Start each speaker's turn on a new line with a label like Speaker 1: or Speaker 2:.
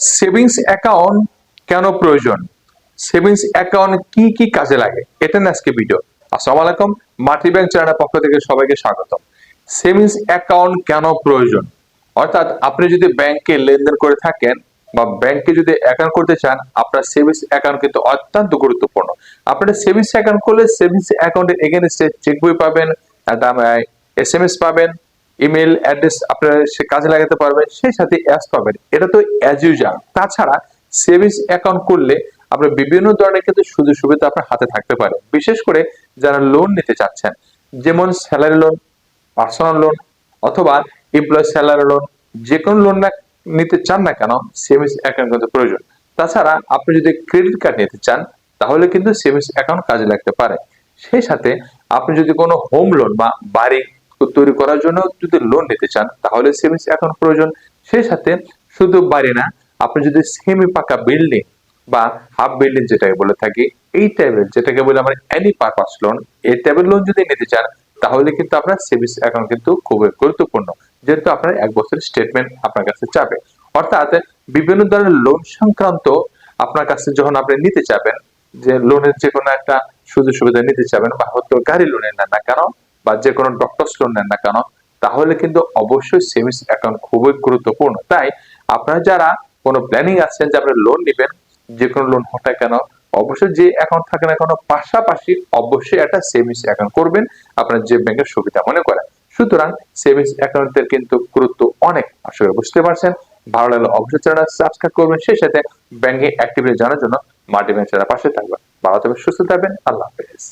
Speaker 1: Savings account কেন প্রয়োজন? Savings account কি কি কাজে লাগে? এটা নিয়ে আজকে ভিডিও। আসসালামু আলাইকুম, মাটি ব্যাংক চ্যানেলের পক্ষ থেকে সবাইকে স্বাগতম। সেভিংস অ্যাকাউন্ট কেন প্রয়োজন? অর্থাৎ আপনি যদি ব্যাংকে লেনদেন করে থাকেন বা ব্যাংকে যদি অ্যাকাউন্ট করতে চান, আপনার সেভিংস অ্যাকাউন্ট কিন্তু অত্যন্ত গুরুত্বপূর্ণ। আপনার সেভিংস অ্যাকাউন্ট করলে সেভিংস অ্যাকাউন্টের এগেনস্টে চেক বই পাবেন এস এম এস পাবেন ইমেল অ্যাড্রেস আপনারা সে কাজে লাগাতে পারবেন, সেই সাথে অ্যাস পাবেন। এটা তো অ্যাজ ইউজাল তাছাড়া সেভিংস অ্যাকাউন্ট করলে আপনার বিভিন্ন ধরনের কিন্তু সুযোগ সুবিধা আপনার হাতে থাকতে পারে। বিশেষ করে যারা লোন নিতে চাচ্ছেন, যেমন স্যালারি লোন পার্সোনাল লোন অথবা এমপ্লয় স্যালারি লোন যে কোনো লোন না নিতে চান না কেন সেভিংস অ্যাকাউন্ট কিন্তু প্রয়োজন। তাছাড়া আপনি যদি ক্রেডিট কার্ড নিতে চান, তাহলে কিন্তু সেভিংস অ্যাকাউন্ট কাজে লাগতে পারে। সেই সাথে আপনি যদি কোনো হোম লোন বা বাড়ি তৈরি করার জন্য যদি লোন নিতে চান, তাহলে সেভিংস অ্যাকাউন্ট প্রয়োজন। সেই সাথে শুধু বাড়ি না, আপনি যদি সেমি পাকা বিল্ডিং বা হাফ বিল্ডিং যেটাকে বলে থাকি, এই টাইপের যেটাকে বলে আমরা এনি পারপাস লোন এই টাইপের লোন যদি নিতে চান, তাহলে কিন্তু আপনার সেভিংস অ্যাকাউন্ট কিন্তু খুবই গুরুত্বপূর্ণ। যেহেতু আপনার এক বছরের স্টেটমেন্ট আপনার কাছে চাবে অর্থাৎ বিভিন্ন ধরনের লোন সংক্রান্ত আপনার কাছে যখন আপনি নিতে চাবেন, যে লোনের যে কোনো একটা সুযোগ সুবিধা নিতে চাবেন বা হয়তো গাড়ি লোনের না কেন বা যে কোনো ডক্টরস লোন নেন না কেন, তাহলে কিন্তু অবশ্যই সেভিংস অ্যাকাউন্ট খুবই গুরুত্বপূর্ণ। তাই আপনারা যারা কোনো প্ল্যানিং আছেন যে আপনি লোন নেবেন, যে কোনো লোন হোক না কেন, অবশ্যই যে অ্যাকাউন্ট থাকে না কেন, পাশাপাশি অবশ্যই একটা সেভিংস অ্যাকাউন্ট করবেন আপনার যে ব্যাংকের সুবিধা মনে করেন। সুতরাং সেভিংস অ্যাকাউন্টের কিন্তু গুরুত্ব অনেক আসলে বুঝতে পারছেন। ভালো লাগলে অবশ্যই চ্যানেল সাবস্ক্রাইব করবেন। সেই সাথে ব্যাংকে অ্যাক্টিভিটি জানার জন্য মাল্টি ব্যাংক চ্যানেল পাশে থাকবেন। ভালো থাকবেন, সুস্থ থাকবেন। আল্লাহ হাফেজ।